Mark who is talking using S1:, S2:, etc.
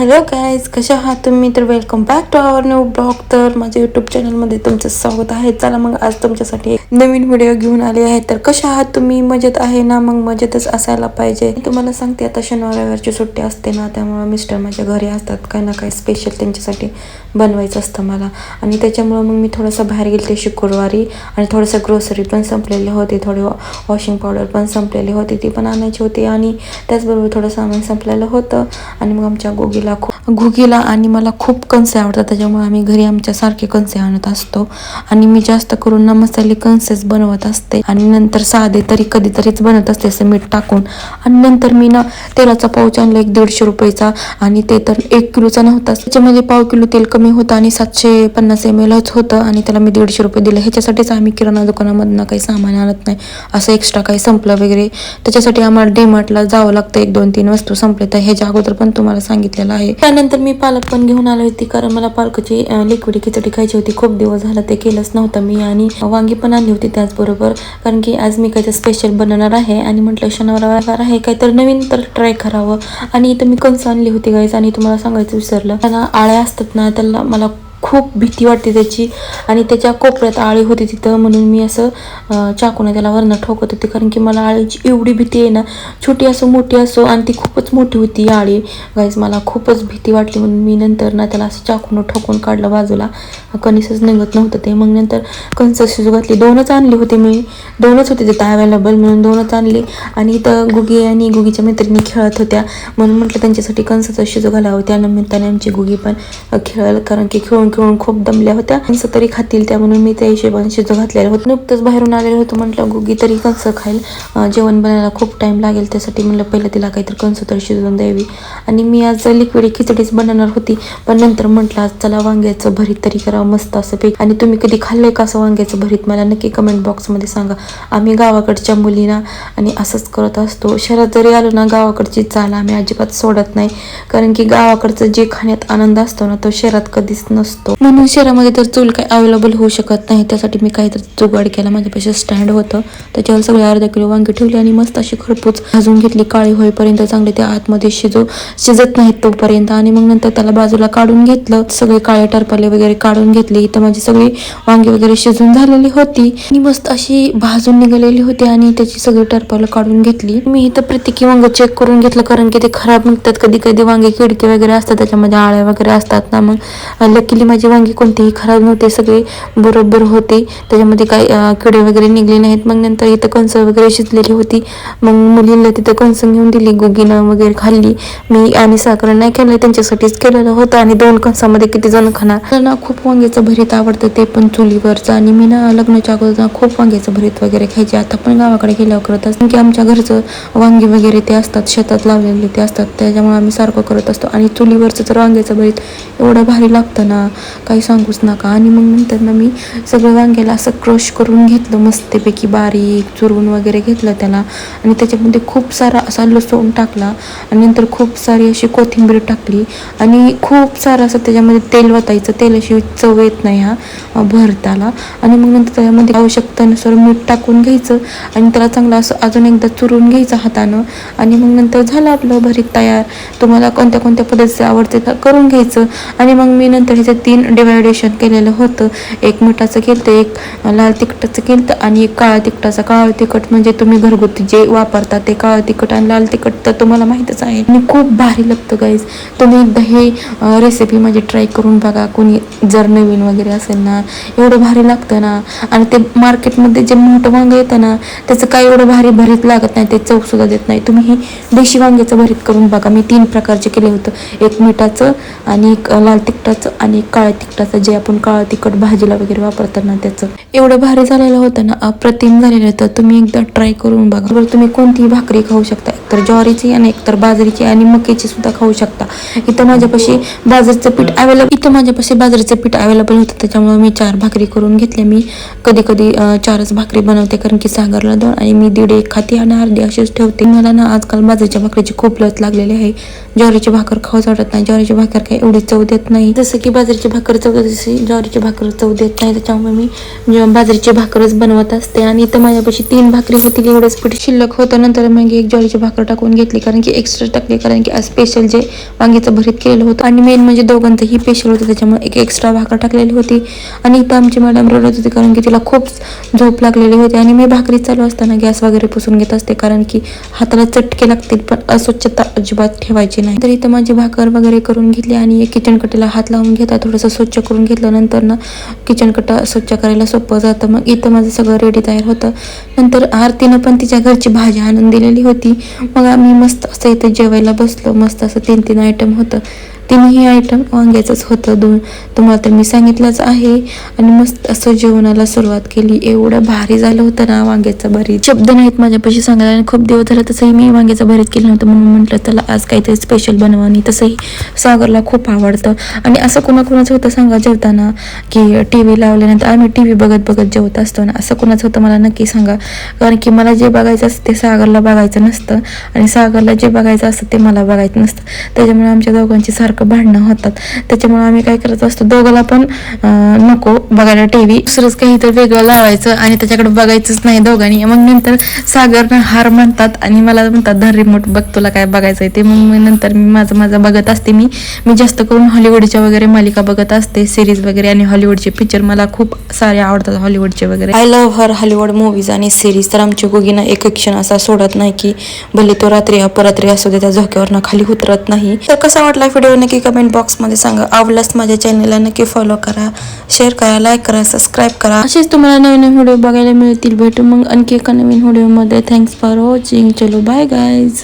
S1: Hello guys कशा आहात तुम्ही? तर welcome back to our new blog तर माझ्या युट्यूब चॅनलमध्ये तुमचं स्वागत आहे. चला मग आज तुमच्यासाठी नवीन व्हिडिओ घेऊन आले आहे. तर कशा आहात तुम्ही? मजेत आहे ना? मग मजेतच असायला पाहिजे. तुम्हाला सांगते आता शनिवार रविवारची सुट्टी असते ना त्यामुळे मिस्टर माझ्या घरी असतात. काही ना काही स्पेशल त्यांच्यासाठी बनवायचं असतं मला. आणि त्याच्यामुळं मग मी थोडंसं बाहेर गेले शुक्रवारी. आणि थोडंसं ग्रोसरी पण संपलेले होते. थोडी वॉशिंग पावडर पण संपलेली होती. ती पण आणायची होती. आणि त्याचबरोबर थोडं सामान संपलेलं होतं. आणि मग आमच्या गोगीला खूप घुगीला आणि मला खूप कणसे आवडतात. त्याच्यामुळे आम्ही घरी आमच्या सारखे कणसे आणत असतो. आणि मी जास्त करून ना मसाले कणसेच बनवत असते. आणि नंतर साधे तरी कधीतरीच बनत असते असं मीठ टाकून. आणि नंतर मी ना तेलाचा पाऊच आणला एक दीडशे रुपयेचा. आणि ते तर एक किलोचा नव्हता त्याच्यामध्ये पाव किलो तेल कमी होतं आणि सातशे पन्नास एम एलच होतं. आणि त्याला मी दीडशे रुपये दिले. ह्याच्यासाठीच आम्ही किराणा दुकानामधनं काही सामान आणत नाही. असं एक्स्ट्रा काही संपलं वगैरे. त्याच्यासाठी आम्हाला डीमार्टला जावं लागतं. एक दोन तीन वस्तू संपले तर ह्याच्या अगोदर पण तुम्हाला सांगितलेलं आहे त्यानंतर मी पालक पण घेऊन आली होती कारण मला पालकाची लिक्विड खिचडी खायची होती. खूप दिवस झाला ते केलंच नव्हतं मी आणि वांगी पण आणली होती त्याचबरोबर कारण की आज मी काहीतरी स्पेशल बनवणार आहे आणि म्हटलं शनिवार आहे काहीतरी नवीन तर ट्राय करावं. आणि इथं मी कंस आणली होती गाईज आणि तुम्हाला सांगायचं विसरलं. त्यांना आळ्या असतात ना त्याला मला खूप भीती वाटते त्याची. आणि त्याच्या कोपऱ्यात आळी होती तिथं म्हणून मी असं चाकूने त्याला वरनं ठोकत होते. कारण की मला आळीची एवढी भीती आहे ना छोटी असो मोठी असो आणि ती खूपच मोठी होती आळी. गाईज मला खूपच भीती वाटली म्हणून मी नंतर ना त्याला असं चाकून ठोकून काढलं बाजूला. कणीसच निघत नव्हतं ते. मग नंतर कणस शिजू घातली. दोनच आणली होती मी. दोनच होते तिथं अवेलेबल म्हणून दोनच आणली. आणि इथं गुगी आणि गुगीच्या मैत्रिणी खेळत होत्या. म्हणून म्हटलं त्यांच्यासाठी कणसाचं शिजू घालावं. त्या निमित्ताने आमची गुगी पण खेळल. कारण की खेळून घेऊन खूप दमल्या होत्या. कंस तरी खातील त्या म्हणून मी त्या हिशोबाने शिजू घातलेलं होतं. नुकतंच बाहेरून आलेलं होतं. म्हटलं गुगी तरी कंस खाईल? जेवण बनायला खूप टाइम लागेल त्यासाठी. म्हणलं पहिलं तिला काहीतरी कंस तरी शिजवून द्यावी. आणि मी आज लिक्विड खिचडीच बनवणार होती. पण नंतर म्हटलं आज चला वांग्याचं भरीत तरी करावं मस्त असं पीक. आणि तुम्ही कधी खाल्लंय का असं वांग्याचं भरीत? मला नक्की कमेंट बॉक्समध्ये सांगा. आम्ही गावाकडच्या मुलींना आणि असंच करत असतो. शहरात जरी आलो ना गावाकडची चाल आम्ही अजिबात सोडत नाही. कारण की गावाकडचं जे खाण्यात आनंद असतो ना तो शहरात कधीच नसतो. म्हणून शहरामध्ये तर चूल काही अवेलेबल होऊ शकत नाही. त्यासाठी मी काहीतरी जुगाड केला. माझ्यापाशी स्टँड होतं. त्याच्यावर सगळे अर्धा किलो वांगी ठेवली आणि मस्त अशी खरपूस भाजून घेतली. काळी होईपर्यंत चांगले ते आतमध्ये शिजू शिजत नाहीत तोपर्यंत. आणि मग नंतर त्याला बाजूला काढून घेतलं. सगळे काळे टरपाले वगैरे काढून घेतले. इथं माझी सगळी वांगी वगैरे शिजून झालेली होती. आणि मस्त अशी भाजून निघालेली होती आणि त्याची सगळी टरपालं काढून घेतली. मी इथं प्रत्येकी वांग चेक करून घेतलं कारण की ते खराब निघतात. कधी कधी वांगे किडके वगैरे असतात. त्याच्यामध्ये आळ्या वगैरे असतात ना मग. लकीली माझी वांगी कोणतीही खराब नव्हते सगळे बरोबर होते. त्याच्यामध्ये काही किडे वगैरे निघले नाहीत. मग नंतर इथं कणसं वगैरे शिजलेली होती. मग मुलींना तिथं कणस घेऊन दिली गुगीनं वगैरे खाल्ली. मी आणि साखर नाही केलं त्यांच्यासाठीच केलेलं होतं. आणि दोन कणसामध्ये किती जण खाणार? त्यांना खूप वांग्याचं भरीत आवडतं ते पण चुलीवरचं. आणि मी ना लग्नाच्या अगोदर खूप वांग्याचं भरीत वगैरे खायचे. आता पण गावाकडे गेल्यावर करत असतो. की आमच्या घरचं वांगी वगैरे ते असतात शेतात लावलेले ते असतात. त्याच्यामुळे आम्ही सारखं करत असतो. आणि चुलीवरचं तर वांग्याचं भरीत एवढं भारी लागतं ना. काही सांगूच नका. आणि मग नंतर ना मी सगळं वांग्याला असं क्रश करून घेतलं मस्तपैकी बारीक चुरवून वगैरे घेतलं त्याला. आणि त्याच्यामध्ये खूप सारा असा लसूण टाकला आणि नंतर खूप सारी अशी कोथिंबीर टाकली. आणि खूप सारं असं त्याच्यामध्ये तेल वतायचं. तेलाशिवाय चव येत नाही हा भरताला. आणि मग नंतर त्याच्यामध्ये आवश्यकतेनुसार मीठ टाकून घ्यायचं आणि त्याला चांगलं असं अजून एकदा चुरून घ्यायचं हातानं. आणि मग नंतर झालं आपलं भरीत तयार. तुम्हाला कोणत्या कोणत्या पद्धतीचं आवडते करून घ्यायचं. आणि मग मी नंतर ह्याच्यात तीन डिवायडेशन केलेलं होतं. एक मिठाचं केलं तर एक लाल तिखटाचं केलं तर आणि एक काळा तिखटाचं. काळं तिखट म्हणजे तुम्ही घरगुती जे वापरता ते काळं तिखट आणि लाल तिखट तर तुम्हाला माहीतच आहे. आणि खूप भारी लागतं गाईज तुम्ही एकदा हे रेसिपी माझी ट्राय करून बघा. कोणी जर नवीन वगैरे असेल ना एवढं भारी लागतं ना. आणि ते मार्केटमध्ये जे मोठं वांगं येतं ना त्याचं काय एवढं भारी भरीत लागत नाही ते चवसुद्धा देत नाही. तुम्ही हे देशी वांग्याचं भरीत करून बघा. मी तीन प्रकारचे केले होतं. एक मिठाचं आणि एक लाल तिखटाचं आणि एक काळ्या तिखटाचं जे आपण काळं तिखट भाजीला वगैरे वापरताना त्याचं. एवढं भारी झालेलं होतं ना अप्रतिम झालेलं होतं. तुम्ही एकदा ट्राय करून बघा. बरं तुम्ही कोणतीही भाकरी खाऊ शकता. एकतर ज्वारीची आणि एकतर बाजरीची आणि मक्याची सुद्धा खाऊ शकता. इथं माझ्यापाशी बाजरीचं पीठ अवेलेबल इथं माझ्यापाशी बाजरीचं पीठ अवेलेबल होतं त्याच्यामुळे मी चार भाकरी करून घेतल्या. मी कधी कधी चारच भाकरी बनवते कारण की सागरला दोन आणि मी दीड एक खाते आणि अर्धी अशीच ठेवते. मला ना आजकाल बाजरीच्या भाकरीची खूप लत लागलेली आहे. ज्वारीची भाकर खाऊच वाटत नाही. ज्वारीची भाकर काही एवढी चव देत नाही. जसं की बाजरीची भाकर चव जशी ज्वारीची भाकर चव देत नाही त्याच्यामुळे मी बाजरीची भाकरच बनवत असते. आणि इथं माझ्यापाशी तीन भाकरी होतील एवढंच पीठ शिल्लक होतं. नंतर मग एक ज्वारीची भाकर टाकून घेतली. कारण की एक्स्ट्रा टाकली. कारण की आज स्पेशल जे वांग्याचं भरीत केलेलं होतं. आणि मेन म्हणजे दोघांचंही स्पेशल होतं. त्याच्यामुळे एक एक्स्ट्रा भाकर टाकलेली होती. आणि इथं आमची मॅडम रडत होती. कारण की तिला खूप झोप लागलेली होती. आणि मी भाकरी चालू असताना गॅस वगैरे पुसून घेत असते. कारण की हाताला चटके लागतील. पण अस्वच्छता अजिबात ठेवायची नाही. तर इथं माझी भाकर वगैरे करून घेतली. आणि किचन कट्टीला हात लावून घेता थोडंसं स्वच्छ करून घेतलं. नंतर ना किचन कट्टा स्वच्छ करायला सोपं जातं. मग इथं माझं सगळं रेडी तयार होतं. नंतर आरतीनं पण तिच्या घरची भाजी आणून दिलेली होती. मग आम्ही मस्त असं इथं जेवायला बसलो मस्त असं तीन तीन आयटम होतं. तिन्ही आयटम वांग्याचंच होतं दोन. तुम्हाला तर मी सांगितलंच आहे. आणि मस्त असं जेवणाला सुरुवात केली. एवढं भारी झालं होतं ना वांग्याचं भरीत. शब्द नाहीत माझ्यापाशी सांगायला आणि खूप दिवस झालं तसंही मी वांग्याचं भरीत केलं नव्हतं म्हणून म्हटलं त्याला आज काहीतरी स्पेशल बनवा आणि तसंही सागरला खूप आवडतं. आणि असं कोणाकोणाचं होतं सांगा जेवताना की टी व्ही लावल्यानंतर आम्ही टी व्ही बघत बघत जेवत असतो ना असं कोणाचं होतं मला नक्की सांगा. कारण की मला जे बघायचं असतं ते सागरला बघायचं नसतं. आणि सागरला जे बघायचं असतं ते मला बघायचं नसतं. त्याच्यामुळे आमच्या दोघांची सारखं भांडणं होतात. त्याच्यामुळे आम्ही काय करत असतो दोघाला पण नको बघायला टी व्ही दुसरंच काही तर वेगळं लावायचं आणि त्याच्याकडे बघायचंच नाही दोघांनी. मग नंतर सागरनं हार म्हणतात आणि मला म्हणतात धर रिमोट बघ तुला काय बघायचं आहे ते. मग नंतर मी माझं माझं बघत असते मी. मी जास्त करून हॉलिवूडच्या वगैरे मालिका बघत असते सिरीज वगैरे आणि हॉलिवूडचे पिक्चर मला खूप सारे आवडतात हॉलिवूडचे वगैरे. I love her Hollywood movies आणि सिरीज तर आमची गोगीना एक क्षण असा सोडत नाही की भले तो रात्री अपरात्री असू दे त्या झोक्यावरनं खाली उतरत नाही. तर कसा वाटला व्हिडिओ नक्की कमेंट बॉक्समध्ये सांगा. आवडलाच माझ्या चॅनलला नक्की फॉलो करा. शेअर करा लाईक करा सबस्क्राईब करा. असेच तुम्हाला नवीन नवीन व्हिडिओ बघायला मिळतील. भेटू मग आणखी एका नवीन व्हिडिओमध्ये थँक्स फॉर वॉचिंग चलो बाय गाईज